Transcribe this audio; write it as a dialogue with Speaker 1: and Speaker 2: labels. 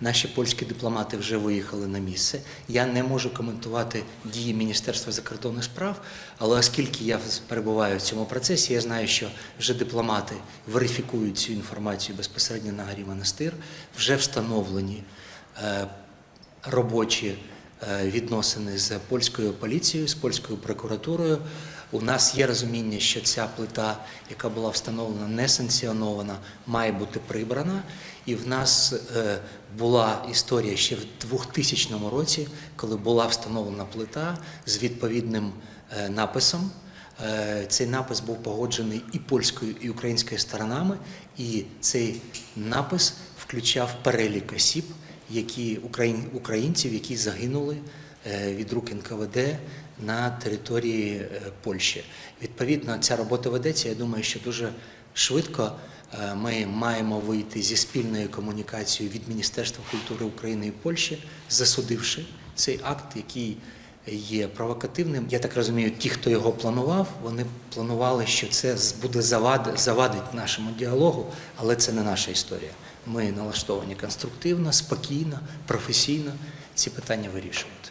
Speaker 1: Наші польські дипломати вже виїхали на місце. Я не можу коментувати дії Міністерства закордонних справ, але оскільки я перебуваю в цьому процесі, я знаю, що вже дипломати верифікують цю інформацію безпосередньо на горі монастир, вже встановлені е, робочі відносини з польською поліцією, з польською прокуратурою. У нас є розуміння, що ця плита, яка була встановлена несанкціонована, має бути прибрана. І в нас е, була історія ще в 2000 році, коли була встановлена плита з відповідним е, написом. Е, Цей напис був погоджений і польською, і українською сторонами, і цей напис включав перелік осіб, які українців, які загинули е, від рук НКВД на території е, Польщі. Відповідно, ця робота ведеться. Я думаю, що дуже швидко е, ми маємо вийти зі спільною комунікацією від Міністерства культури України і Польщі, засудивши цей акт, який є провокативним. Я так розумію, ті, хто його планував, вони планували, що це буде завад, завадить нашому діалогу, але це не наша історія. Ми налаштовані конструктивно, спокійно, професійно ці питання вирішувати.